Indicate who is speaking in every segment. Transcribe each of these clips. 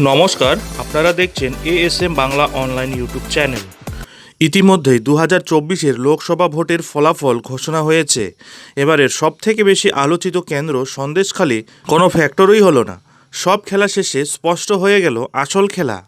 Speaker 1: নমস্কার, আপনারা দেখছেন ASM Bangla online YouTube channel. ইতিমধ্যেই দু হাজার চব্বিশের লোকসভা ভোটের ফলাফল ঘোষণা হয়েছে। এবারের সবথেকে বেশি আলোচিত কেন্দ্র সন্দেশখালী। কোনো ফ্যাক্টরই হলো না। সব খেলা শেষে স্পষ্ট হয়ে গেল আসল খেলা।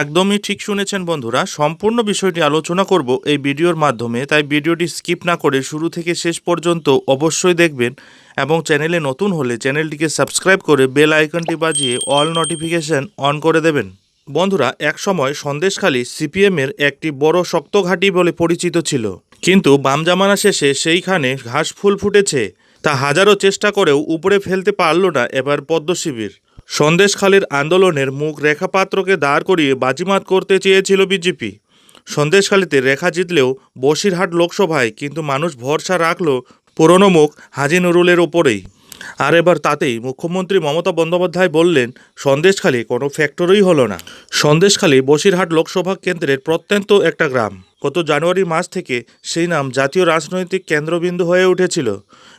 Speaker 1: একদমই ঠিক শুনেছেন বন্ধুরা, সম্পূর্ণ বিষয়টি আলোচনা করব এই ভিডিওর মাধ্যমে, তাই ভিডিওটি স্কিপ না করে শুরু থেকে শেষ পর্যন্ত অবশ্যই দেখবেন এবং চ্যানেলে নতুন হলে চ্যানেলটিকে সাবস্ক্রাইব করে বেল আইকনটি বাজিয়ে অল নোটিফিকেশন অন করে দেবেন। বন্ধুরা, একসময় সন্দেশখালী সিপিএমের একটি বড় শক্ত ঘাঁটি বলে পরিচিত ছিল। কিন্তু বাম জামানা শেষে সেইখানে ঘাস ফুল ফুটেছে। তা হাজারো চেষ্টা করেও উপরে ফেলতে পারল না এবার পদ্ম শিবির সন্দেশখালীর আন্দোলনের মুখ রেখাপাত্রকে দাঁড় করিয়ে বাজিমাত করতে চেয়েছিল বিজেপি। সন্দেশখালীতে রেখা জিতলেও বসিরহাট লোকসভায় কিন্তু মানুষ ভরসা রাখল পুরনো মুখ হাজি নুরুলের ওপরেই। আর এবার তাতেই মুখ্যমন্ত্রী মমতা বন্দ্যোপাধ্যায় বললেন, সন্দেশখালী কোনো ফ্যাক্টরিই হলো না। সন্দেশখালী বসিরহাট লোকসভা কেন্দ্রের প্রত্যন্ত একটা গ্রাম। গত জানুয়ারি মাস থেকে সেই নাম জাতীয় রাজনৈতিক কেন্দ্রবিন্দু হয়ে উঠেছিল।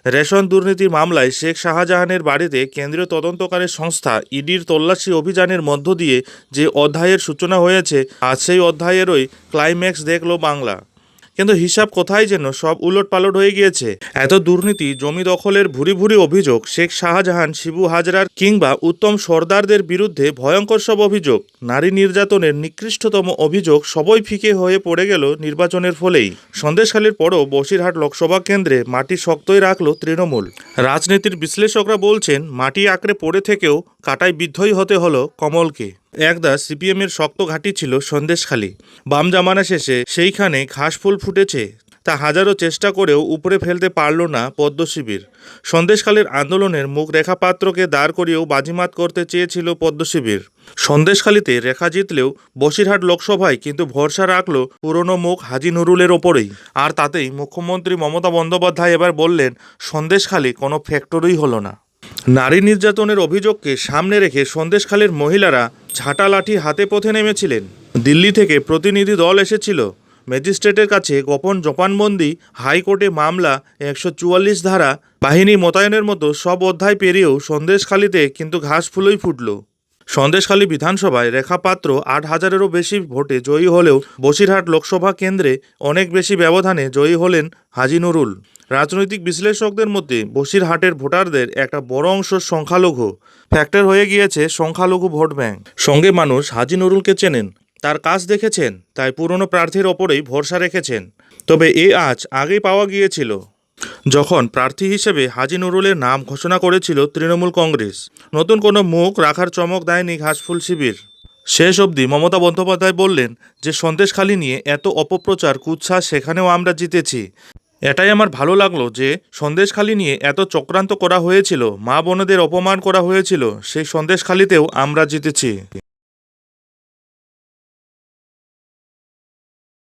Speaker 1: রেশন দুর্নীতির মামলায় শেখ শাহজাহানের বাড়িতে কেন্দ্রীয় তদন্তকারী সংস্থা ইডির তল্লাশি অভিযানের মধ্য দিয়ে যে অধ্যায়ের সূচনা হয়েছে, আজ সেই অধ্যায়েরই ক্লাইম্যাক্স দেখল বাংলা। কিন্তু হিসাব কোথায় যেন সব উলট পালট হয়ে গিয়েছে। এত দুর্নীতি, জমি দখলের ভুরি ভুরি অভিযোগ, শেখ শাহজাহান, শিবু হাজরার কিংবা উত্তম সর্দারদের বিরুদ্ধে ভয়ঙ্কর সব অভিযোগ, নারী নির্যাতনের নিকৃষ্টতম অভিযোগ সবই ফিকে হয়ে পড়ে গেল নির্বাচনের ফলেই। সন্দেশখালীর পরও বসিরহাট লোকসভা কেন্দ্রে মাটি শক্তই রাখল তৃণমূল। রাজনীতির বিশ্লেষকরা বলছেন, মাটি আঁকড়ে পড়ে থেকেও কাটায় বিদ্ধই হতে হলো কমলকে। একদা সিপিএমের শক্ত ঘাঁটি ছিল সন্দেশখালী। বাম জামানা শেষে সেইখানে ঘাসফুল ফুটেছে। তা হাজারো চেষ্টা করেও উপরে ফেলতে পারল না পদ্মশিবির সন্দেশখালীর আন্দোলনের মুখ রেখা পাত্রকে দাঁড় করিয়েও বাজিমাত করতে চেয়েছিল পদ্ম শিবির। সন্দেশখালীতে রেখা জিতলেও বসিরহাট লোকসভায় কিন্তু ভরসা রাখল পুরনো মুখ হাজি নুরুলের ওপরেই। আর তাতেই মুখ্যমন্ত্রী মমতা বন্দ্যোপাধ্যায় এবার বললেন, সন্দেশখালী কোনো ফ্যাক্টরিই হলো না। নারী নির্যাতনের অভিযোগকে সামনে রেখে সন্দেশখালীর মহিলারা ঝাঁটা লাঠি হাতে পথে নেমেছিলেন। দিল্লি থেকে প্রতিনিধি দল এসেছিল। ম্যাজিস্ট্রেটের কাছে গোপন জপানবন্দি, হাইকোর্টে মামলা, একশো চুয়াল্লিশ ধারা, বাহিনী মোতায়েনের মতো সব অধ্যায় পেরিয়েও সন্দেশখালিতে কিন্তু ঘাস ফুলই ফুটল। সন্দেশখালী বিধানসভায় রেখা পাত্র আট হাজারেরও বেশি ভোটে জয়ী হলেও বসিরহাট লোকসভা কেন্দ্রে অনেক বেশি ব্যবধানে জয়ী হলেন হাজি নুরুল। রাজনৈতিক বিশ্লেষকদের মধ্যে বসিরহাটের ভোটারদের একটা বড় অংশ সংখ্যালঘু। ফ্যাক্টর হয়ে গিয়েছে সংখ্যালঘু ভোট ব্যাংক। সঙ্গে মানুষ হাজি নুরুলকে চেনেন। তার কাজ দেখেছেন, তাই পুরনো প্রার্থীর ওপরেই ভরসা রেখেছেন। তবে এ আজ আগেই পাওয়া গিয়েছিল। যখন প্রার্থী হিসেবে হাজি নুরুলের নাম ঘোষণা করেছিল তৃণমূল কংগ্রেস, নতুন কোনো মুখ রাখার চমক দেয়নি ঘাসফুল শিবির। শেষ অবধি মমতা বন্দ্যোপাধ্যায় বললেন যে, সন্দেশখালী নিয়ে এত অপপ্রচার, কুৎসা সেখানেও আমরা জিতেছি। এটাই আমার ভালো লাগল যে, সন্দেশখালী নিয়ে এত চক্রান্ত করা হয়েছিল, মা বোনদের অপমান করা হয়েছিল, সেই সন্দেশখালীতেও আমরা জিতেছি।